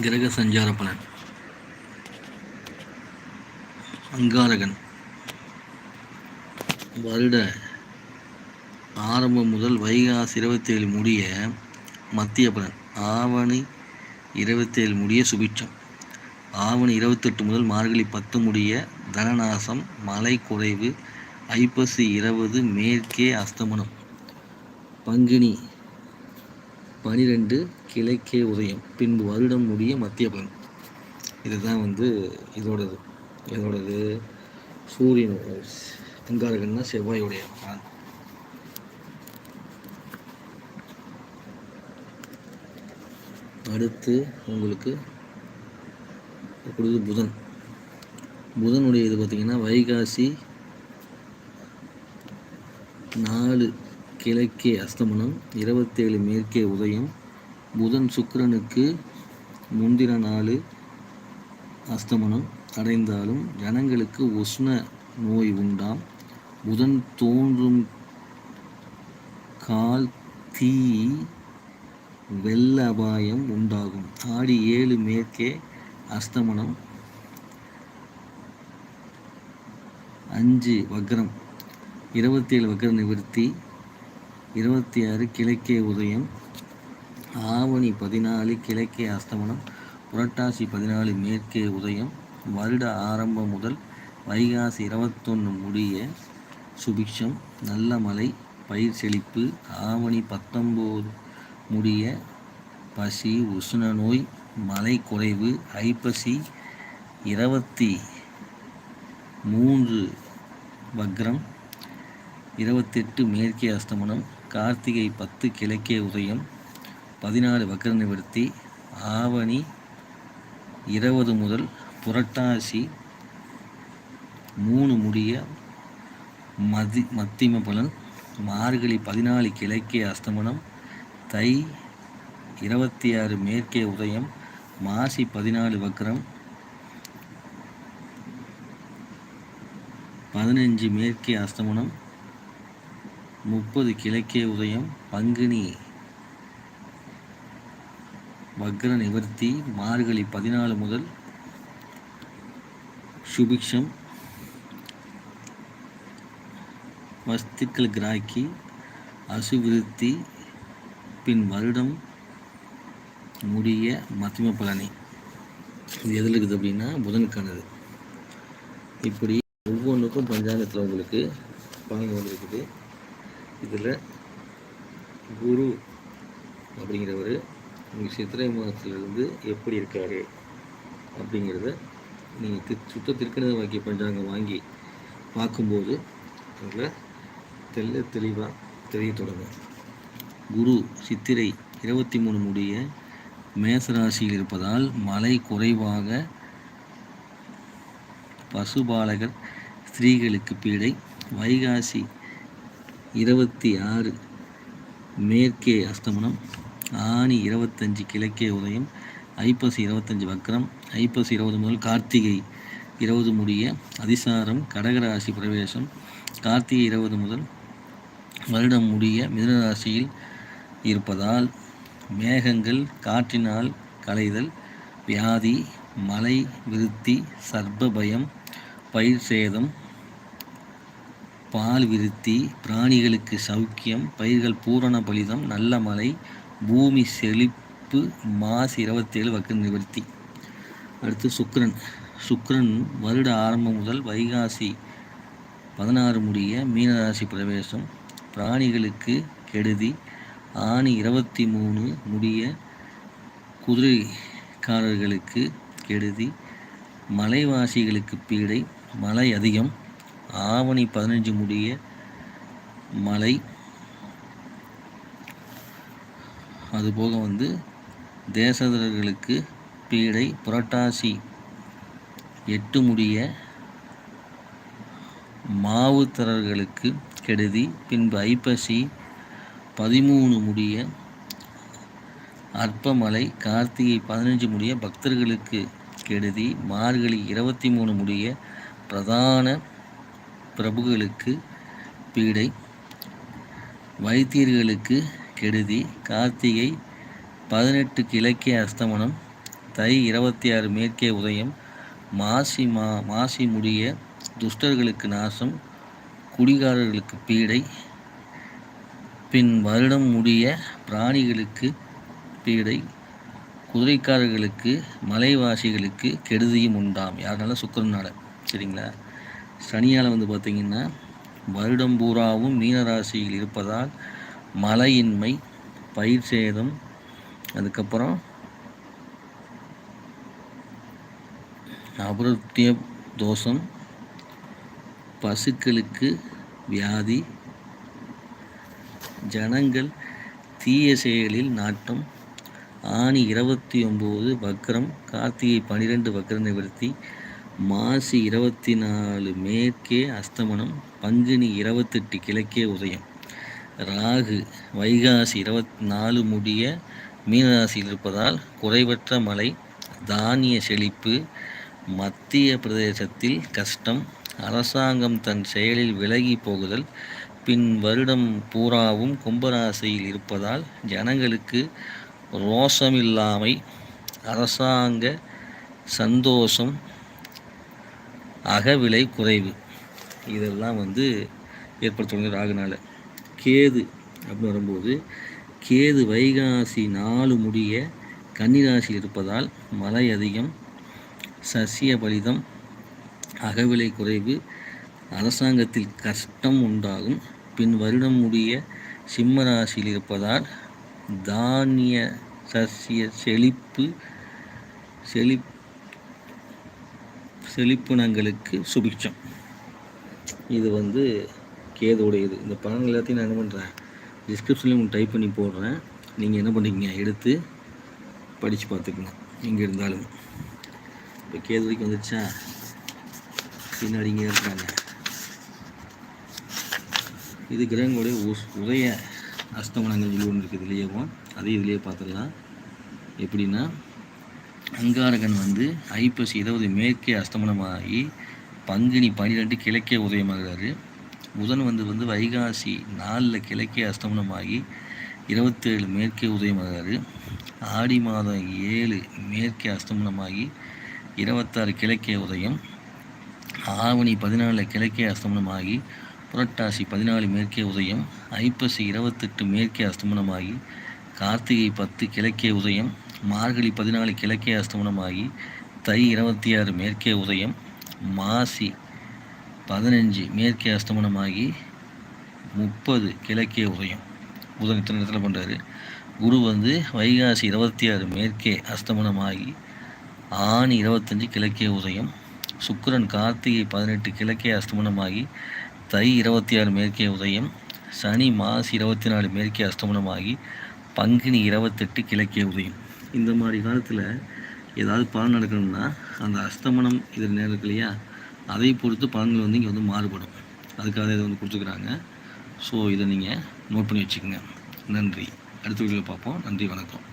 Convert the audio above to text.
கிரக சஞ்சார பலன். அங்காரகன். வருட ஆரம்பம் முதல் வைகாசி இருபத்தேழு முடிய மத்திய பலன். ஆவணி இருபத்தேழு முடிய சுபிட்சம். ஆவணி இருபத்தெட்டு முதல் மார்கழி பத்து முடிய தனநாசம் மலை குறைவு ஐப்பசி இருபது மேற்கே அஸ்தமனம். பங்குனி பனிரெண்டு கிழக்கே உதயம். பின்பு வருடம் முடிய மத்திய பலன் இதுதான் வந்து இதோடது. இதோடது சூரியன் திங்காரகன்னா செவ்வாயுடைய பலன் அடுத்து உங்களுக்கு கொடுக்குது புதன். புதனுடைய இது பார்த்திங்கன்னா வைகாசி நாலு கிழக்கே அஸ்தமனம் இருபத்தேழு மேற்கே உதயம் புதன் சுக்கிரனுக்கு முந்தின நாள் அஸ்தமனம் அடைந்தாலும் ஜனங்களுக்கு உஷ்ண நோய் உண்டாம். புதன் தோன்றும் கால் தீ வெள்ள அபாயம் உண்டாகும். ஆடி ஏழு மேற்கே அஸ்தமனம். அஞ்சு வக்ரம் இருபத்தேழு வக்ர நிவர்த்தி இருபத்தி ஆறு கிழக்கே உதயம் ஆவணி பதினாலு கிழக்கே அஸ்தமனம் புரட்டாசி பதினாலு மேற்கே உதயம் வருட ஆரம்பம் முதல் வைகாசி இருபத்தொன்று முடிய சுபிக்ஷம் நல்ல மழை பயிர் செழிப்பு ஆவணி பத்தொம்போது முடிய பசி உஷ்ண நோய் மலை குறைவு ஐப்பசி இருபத்தி மூன்று வக்ரம் இருபத்தெட்டு மேற்கே அஸ்தமனம் கார்த்திகை பத்து கிழக்கே உதயம் பதினாலு வக்ர நிவர்த்தி ஆவணி இருபது முதல் புரட்டாசி மூணு முடிய மதி மத்திம பலன் மார்கழி பதினாலு கிழக்கே அஸ்தமனம் தை இருபத்தி ஆறு மேற்கே உதயம் மாசி பதினாலு வக்ரம் பதினஞ்சு மேற்கே அஸ்தமனம் முப்பது கிழக்கே உதயம் பங்குனி. வக்ர நிவர்த்தி மார்கழி பதினாலு முதல் சுபிக்ஷம். வஸ்துக்கள் கிராக்கி அசுவிருத்தி பின் வருடம் முடிய மத்திம பலனி. இது எதில் இருக்குது அப்படின்னா புதனுக்கானது இப்படி ஒவ்வொன்றுக்கும் பஞ்சாங்கத்தில் உங்களுக்கு பலன் வந்திருக்குது. இதில் குரு அப்படிங்கிறவர் உங்கள் சித்திரை மாதத்திலிருந்து எப்படி இருக்கார் அப்படிங்கிறத நீங்கள் தி சுத்த திருக்கணித வாக்கிய பஞ்சாங்கம் வாங்கி பார்க்கும்போது அதில் தெல்ல தெளிவாக தெரிய தொடங்கும். குரு சித்திரை இருபத்தி மூணு முடிய மேசராசியில் இருப்பதால் மழை குறைவாக பசுபாலகர் ஸ்திரீகளுக்கு பீடை வைகாசி இருபத்தி ஆறு மேற்கே அஸ்தமனம் ஆணி இருபத்தஞ்சி கிழக்கே உதயம் ஐப்பசி இருபத்தஞ்சு வக்ரம் ஐப்பசி இருபது முதல் கார்த்திகை இருபது முடிய அதிசாரம் கடகராசி பிரவேசம் கார்த்திகை இருபது முதல் வருடம் முடிய மிதனராசியில் இருப்பதால் மேகங்கள் காற்றினால் களைதல் வியாதி மலை விருத்தி சர்ப்பபயம் பயிர் சேதம் பால் விருத்தி பிராணிகளுக்கு சௌக்கியம் பயிர்கள் பூரண பலிதம் நல்ல மழை பூமி செழிப்பு மாஸ் இருபத்தேழு வக்கு நிவர்த்தி. அடுத்து சுக்கரன். சுக்கரன் வருட ஆரம்பம் முதல் வைகாசி பதினாறு முடிய மீனராசி பிரவேசம். பிராணிகளுக்கு கெடுதி. ஆணி இருபத்தி மூணு முடிய குதிரைக்காரர்களுக்கு கெடுதி. மலைவாசிகளுக்கு பீடை. மழை அதிகம். ஆவணி பதினஞ்சு முடிய மலை. அதுபோக வந்து தேசதர்களுக்கு பீடை புரட்டாசி எட்டு முடிய மாவுத்தரர்களுக்கு கெடுதி பின்பு ஐப்பசி பதிமூணு முடிய அற்பமலை கார்த்திகை பதினஞ்சு முடிய பக்தர்களுக்கு கெடுதி மார்கழி இருபத்தி மூணு முடிய பிரதான பிரபுகளுக்கு பீடை வைத்தியர்களுக்கு கெடுதி கார்த்திகை பதினெட்டு கிழக்கே அஸ்தமனம் தை இருபத்தி ஆறு மேற்கே உதயம் மாசி மா மாசி முடிய துஷ்டர்களுக்கு நாசம் குடிகாரர்களுக்கு பீடை பின் வருடம் முடிய பிராணிகளுக்கு பீடை குதிரைக்காரர்களுக்கு மலைவாசிகளுக்கு கெடுதியும் உண்டாம். யாருனால சுக்கரனால சரிங்களா? சனியால் வந்து பார்த்திங்கன்னா வருடம் பூராவும் மீனராசியில் இருப்பதால் மழையின்மை பயிர் சேதம் அதுக்கப்புறம் அபருத்திய தோஷம் பசுக்களுக்கு வியாதி ஜனங்கள் தீய செயலில் நாட்டம் ஆணி இருபத்தி ஒம்பது வக்ரம் கார்த்திகை பன்னிரெண்டு வக்ர நிவர்த்தி மாசி இருபத்தி நாலு மேற்கே அஸ்தமனம் பங்குனி இருபத்தெட்டு கிழக்கே உதயம். ராகு வைகாசி இருபத்தி நாலு முடிய மீனராசியில் இருப்பதால் குறைவற்ற மழை தானிய செழிப்பு மத்திய பிரதேசத்தில் கஷ்டம் அரசாங்கம் தன் செயலில் விலகி போகுதல் பின் வருடம் பூராவும் கும்பராசியில் இருப்பதால் ஜனங்களுக்கு ரோஷமில்லாமை அரசாங்க சந்தோஷம் அகவிலை குறைவு. இதெல்லாம் வந்து ஏற்படுத்துவாங்க ராகுனால. கேது அப்படின்னு வரும்போது கேது வைகாசி நாலு முடிய கன்னிராசியில் இருப்பதால் மழை அதிகம் சசிய பலிதம் அகவிலை குறைவு அரசாங்கத்தில் கஷ்டம் உண்டாகும். பின் வருடம் முடிய சிம்ம ராசியில் இருப்பதால் தானிய சசிய செழிப்பு செழிப் செழிப்புணங்களுக்கு சுபிக்ஷம். இது வந்து கேதுடையது. இந்த பலன்கள் எல்லாத்தையும் நான் என்ன பண்ணுறேன் டிஸ்கிரிப்ஷன்லேயும் உங்களுக்கு டைப் பண்ணி போடுறேன். நீங்கள் என்ன பண்ணுறீங்க எடுத்து படித்து பார்த்துக்குங்க. எங்கே இருந்தாலும். இப்போ கேது வந்துச்சா வந்துடுச்சா பின்னாடி இங்கே இருக்காங்க. இது கிரகங்களுடைய உஸ் உதய அஸ்தமனங்கள் சொல்லி ஒன்று இருக்குது இதுலேயேவும் அதையும் இதுலேயே பார்த்துடலாம். எப்படின்னா அங்காரகன் வந்து ஐப்பசி இருபது மேற்கே அஸ்தமனமாகி பங்குனி பன்னிரெண்டு கிழக்கே உதயமாகிறாரு. புதன் வந்து வந்து வைகாசி நாலில் கிழக்கே அஸ்தமனமாகி இருபத்தேழு மேற்கே உதயமாகிறாரு. ஆடி மாதம் ஏழு மேற்கே அஸ்தமனமாகி இருபத்தாறு கிழக்கே உதயம். ஆவணி பதினாலில் கிழக்கே அஸ்தமனமாகி புரட்டாசி பதினாலு மேற்கே உதயம். ஐப்பசி இருபத்தெட்டு மேற்கே அஸ்தமனமாகி கார்த்திகை பத்து கிழக்கே உதயம். மார்கழி பதினாலு கிழக்கே அஸ்தமனமாகி தை இருபத்தி ஆறு மேற்கே உதயம் மாசி பதினஞ்சு மேற்கே அஸ்தமனமாகி முப்பது கிழக்கே உதயம். புதன் இத்தனை இடத்துல பண்ணுறாரு குரு வந்து வைகாசி இருபத்தி ஆறு மேற்கே அஸ்தமனமாகி ஆணி இருபத்தஞ்சி கிழக்கே உதயம் சுக்கரன் கார்த்திகை பதினெட்டு கிழக்கே அஸ்தமனமாகி தை இருபத்தி ஆறு மேற்கே உதயம் சனி மாசி இருபத்தி நாலு மேற்கே அஸ்தமனமாகி பங்குனி இருபத்தெட்டு கிழக்கே உதயம். இந்த மாதிரி காலத்தில் ஏதாவது பலன் நடக்கணும்னா அந்த அஸ்தமனம் இதில் நேரம் இருக்கு இல்லையா? அதை பொறுத்து பலன்கள் வந்து இங்கே வந்து மாறுபடும். அதுக்காக இதை வந்து கொடுத்துக்கிறாங்க ஸோ இதை நீங்கள் நோட் பண்ணி வச்சுக்கோங்க. நன்றி. அடுத்த வீடியோவில் பார்ப்போம். நன்றி வணக்கம்.